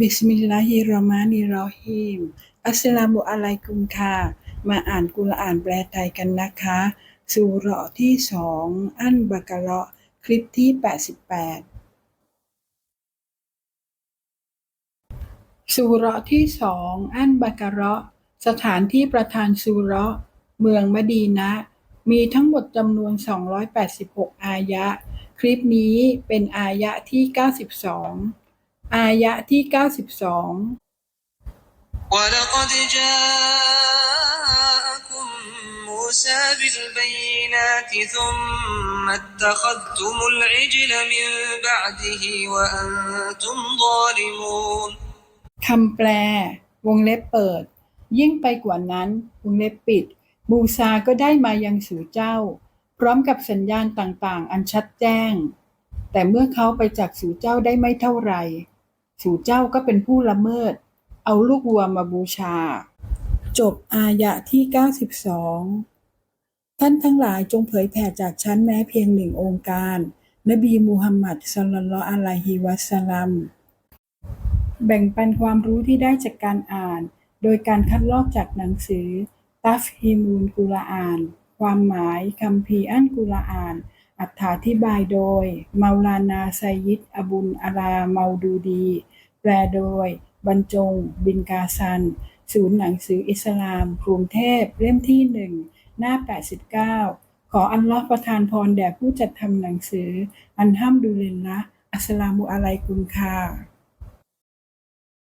บิสมิลลาฮิราะห์มานิรเราะฮีมอัสสลามุอะลัยกุมค่ะ มาอ่านกุรอานแปลไทยกันนะคะซูเราะที่สองอันบากะเราะคลิปที่ 88ซูเราะที่สองอันบากะเราะสถานที่ประธานซูเราะเมืองมดีนะ มีทั้งหมดจำนวน 286 อายะ คลิปนี้เป็นอายะที่ 92 อายะห์ที่ 92 ولقد جاءكم موسى بالبينات ثم اتخذتم العجل من بعده وأنتم ظالمون คำแปล วงเล็บเปิด ยิ่งไปกว่านั้น วงเล็บปิด มูซาก็ได้มายังสู่เจ้า พร้อมกับสัญญาณต่างๆ อันชัดแจ้ง แต่เมื่อเขาไปจากสู่เจ้าได้ไม่เท่าไหร่ สู่เจ้าก็เป็นผู้ละเมิด เอาลูกวัวมาบูชา จบอายะที่ 92 ท่านทั้งหลายจงเผยแผ่จากฉันแม้เพียงหนึ่งองค์การ นบีมูฮัมมัดศ็อลลัลลออะลัยฮิวะซัลลัมแบ่งปันความรู้ที่ได้จากการอ่าน โดยการคัดลอกจากหนังสือ ตัฟฮีมูลกุรอาน ความหมายคัมภีอันกุรอาน อรรถาธิบายโดย เมาลานาไซยิดอบุลอาราเมาดูดี แปลโดย บรรจง บินกาซัน ศูนย์หนังสืออิสลาม กรุงเทพ เล่มที่หนึ่ง หน้า 89 ขออัลลอฮ์ประทานพรแด่ผู้จัดทำหนังสือ อันห้ามดูเลนละอัสสลามุอะลัยกุมค่ะ